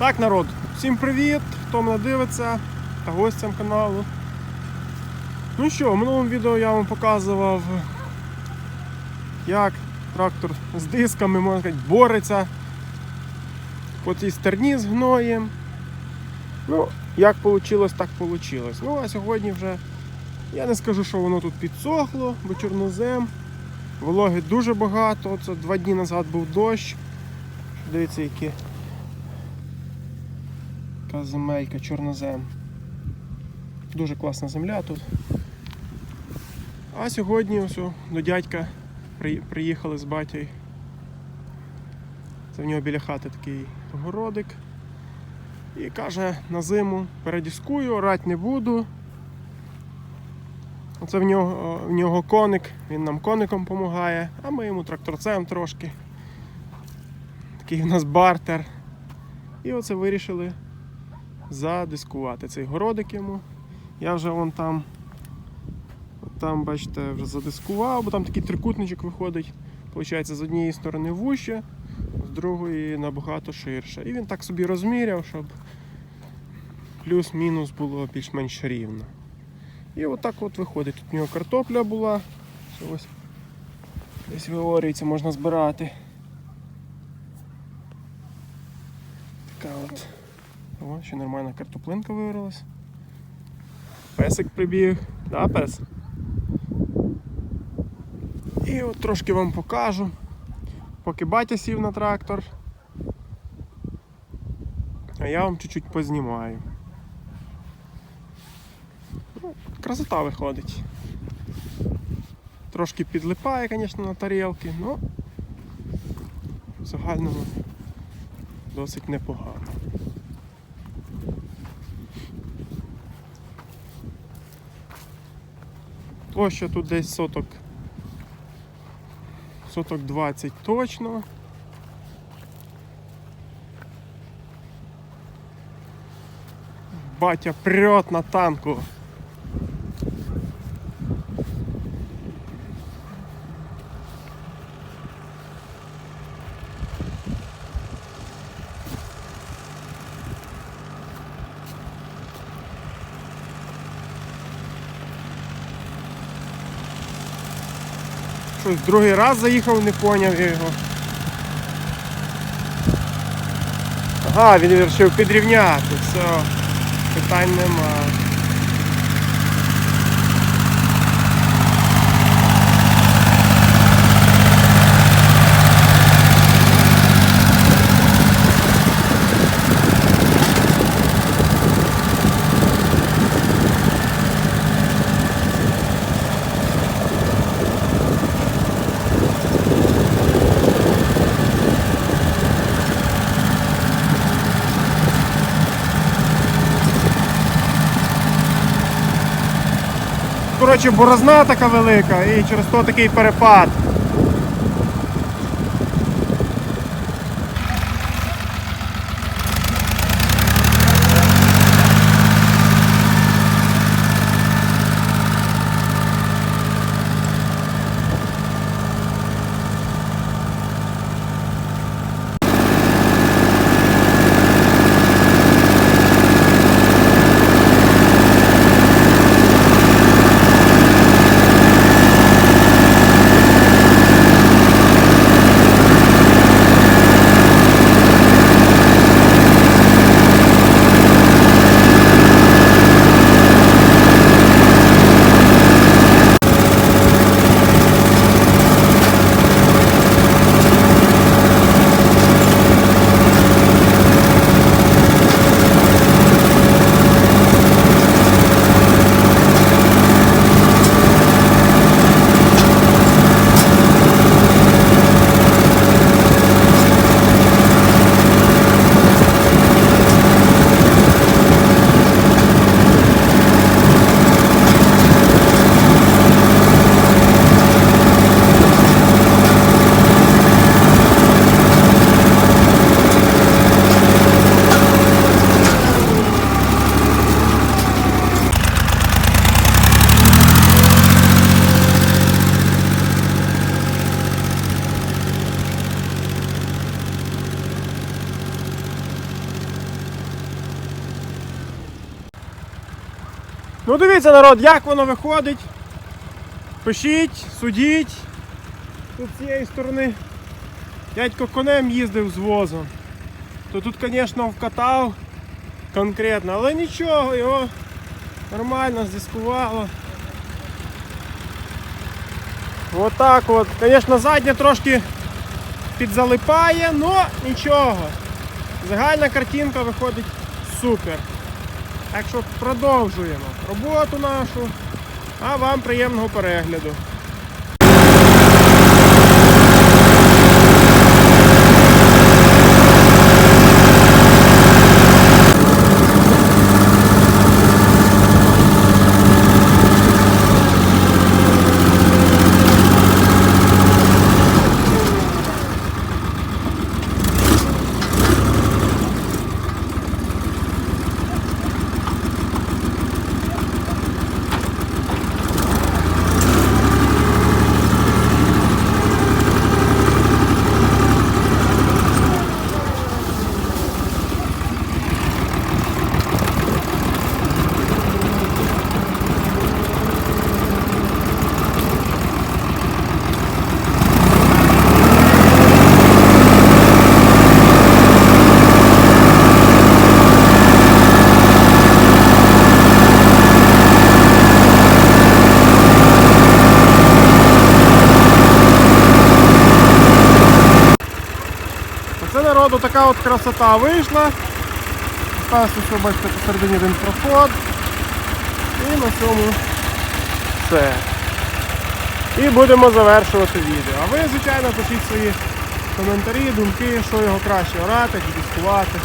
Так, народ, всім привіт, хто мене дивиться та гостям каналу. Ну що, в минулому відео я вам показував, як трактор з дисками, можна сказати, бореться по цій стерні з гноєм. Ну, як вийшло, так вийшло. Ну, а сьогодні вже я не скажу, що воно тут підсохло, бо чорнозем. Вологи дуже багато. Це два дні назад був дощ. Дивіться, які Така земелька, чорнозем. Дуже класна земля тут. А сьогодні ось до дядька приїхали з батькою. Це в нього біля хати такий городик. І каже, на зиму передіскую, орати не буду. Оце в нього, в нього коник, він нам коником допомагає, а ми йому тракторцем трошки. Такий у нас бартер. І оце вирішили задискувати цей городик йому. Я вже вон там, там, бачите, вже задискував, бо там такий трикутничок виходить. Получається, з однієї сторони вуще, з другої набагато ширше. І він так собі розміряв, щоб плюс-мінус було більш-менш рівно. І отак от виходить. Тут у нього картопля була. Ось десь виорюється, можна збирати. Така от. О, ще нормальна картоплинка виварилась. Песик прибіг. Да, пес? І от трошки вам покажу. Поки батя сів на трактор. А я вам чуть-чуть познімаю. Ну, красота виходить. Трошки підлипає, звісно, на тарілки, але в загальному досить непогано. Площа тут десь соток. Соток 20 точно. Батя прет на танку. Другий раз заїхав, не поняв його. Ага, він вирішив підрівняти, все, питань нема. Коротше, борозна така велика і через то такий перепад. Ну дивіться, народ, як воно виходить. Пишіть, судіть. Тут з цієї сторони дядько конем їздив з возом. То тут, звісно, вкатав конкретно, але нічого, його нормально здискувало. Отак от. Звісно, заднє трошки підзалипає, але нічого. Загальна картинка виходить супер. Так що продовжуємо роботу нашу, а вам приємного перегляду. Оце така от красота вийшла. Стався, що бачите, посередині один проход. І на цьому все. І будемо завершувати відео. А ви, звичайно, пишіть свої коментарі, думки, що його краще орати, дискувати.